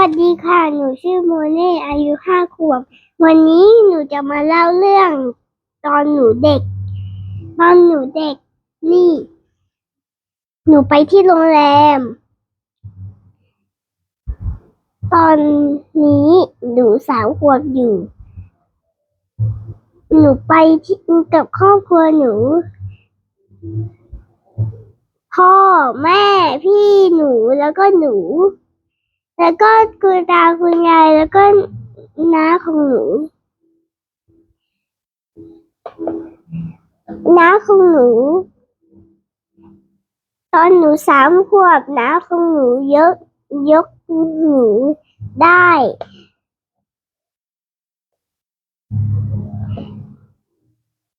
วัสดีค่ะ หนูชื่อโมเน่อายุห้าขวบ วันนี้หนูจะมาเล่าเรื่อง ตอนหนูเด็ก ตอนหนูเด็ก นี่ หนูไปที่โรงแรม ตอนนี้หนูสามขวบอยู่ หนูไปที่กับครอบครัวหนู พ่อ แม่ พี่หนูแล้วก็หนู แล้วก็คุณตาคุณยายแล้วก็น้าของหนูน้าของหนู ตอนหนูสามขวบน้าของหนูยกยกหนูได้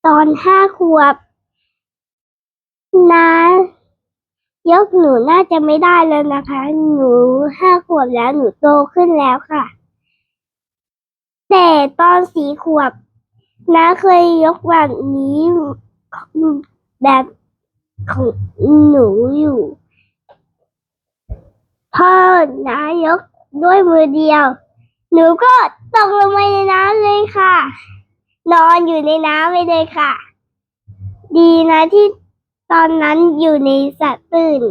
ตอนห้าขวบน้า ยกหนูน่าจะไม่ได้แล้วนะคะ หนูห้าขวบแล้วหนูโตขึ้นแล้วค่ะ แต่ตอนสี่ขวบน้าเคยยกแบบนี้แบบของหนูอยู่พ่อน้ายกด้วยมือเดียว หนูก็ตกลงไปในน้ำเลยค่ะ นอนอยู่ในน้ำไปเลยค่ะ ดีนะที่ ตอนนั้นอยู่ในสระตื่น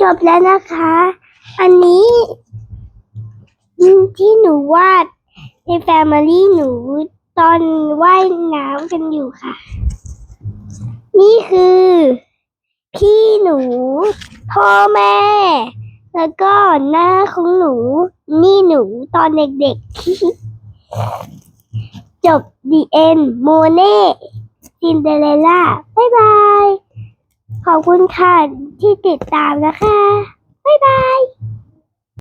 จบแล้วนะคะ อันนี้ที่หนูวาดในแฟมิลี่หนูตอนว่ายน้ำกันอยู่ค่ะ นี่คือ พี่หนู พ่อแม่ แล้วก็หน้าของหนู นี่หนูตอนเด็กๆจบ ดีเอ็นโมเน่ซินเดอเรลล่าบ๊ายบาย ขอบคุณค่ะที่ติดตามนะคะ บ๊ายบาย